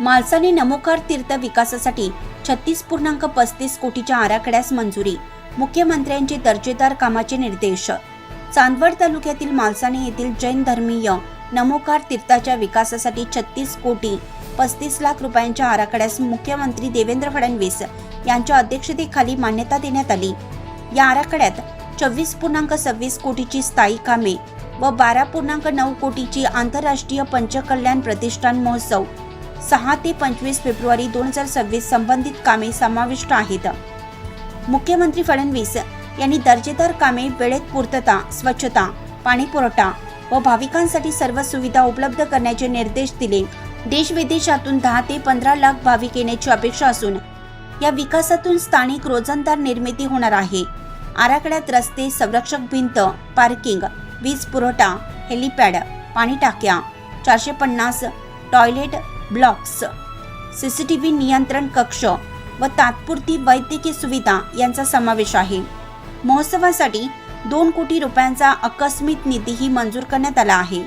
मालसाने नमोकार तीर्थ विकासासाठी छत्तीस पूर्णांक पस्तीस कोटीच्या आराखड्यास मंजुरी. मुख्यमंत्र्यांचे दर्जेदार कामाचे निर्देश. चांदवड तालुक्यातील मालसाने येथील जैन धर्मीय नमोकार तीर्थाच्या विकासासाठी छत्तीस कोटी पस्तीस लाख रुपयांच्या आराखड्यास मुख्यमंत्री देवेंद्र फडणवीस यांच्या अध्यक्षतेखाली मान्यता देण्यात आली. या आराखड्यात चोवीस पूर्णांक सव्वीस कोटीची स्थायी कामे व बारा पूर्णांक नऊ कोटीची आंतरराष्ट्रीय पंचकल्याण प्रतिष्ठान महोत्सव सहा ते पंचवीस फेब्रुवारी दोन हजार सव्वीस संबंधित कामे समाविष्ट आहेत. मुख्यमंत्री फडणवीस यांनी दर्जेदार कामे वेळेत पूर्तता स्वच्छता पाणी पुरवठा व भाविकांसाठी सर्व सुविधा उपलब्ध करण्याचे निर्देश दिले. देश विदेशातून दहा ते पंधरा लाख भाविक येण्याची अपेक्षा असून या विकासातून स्थानिक रोजंदार निर्मिती होणार आहे. आराखड्यात रस्ते संरक्षक भिंत पार्किंग वीज पुरवठा हेलिपॅड पाणी टाक्या चारशे पन्नास टॉयलेट ब्लॉक्स सीसीटीव्ही नियंत्रण कक्ष व तात्पुरती वैद्यकीय सुविधा यांचा समावेश आहे. महोत्सवासाठी दोन कोटी रुपयांचा आकस्मिक निधीही मंजूर करण्यात आला आहे.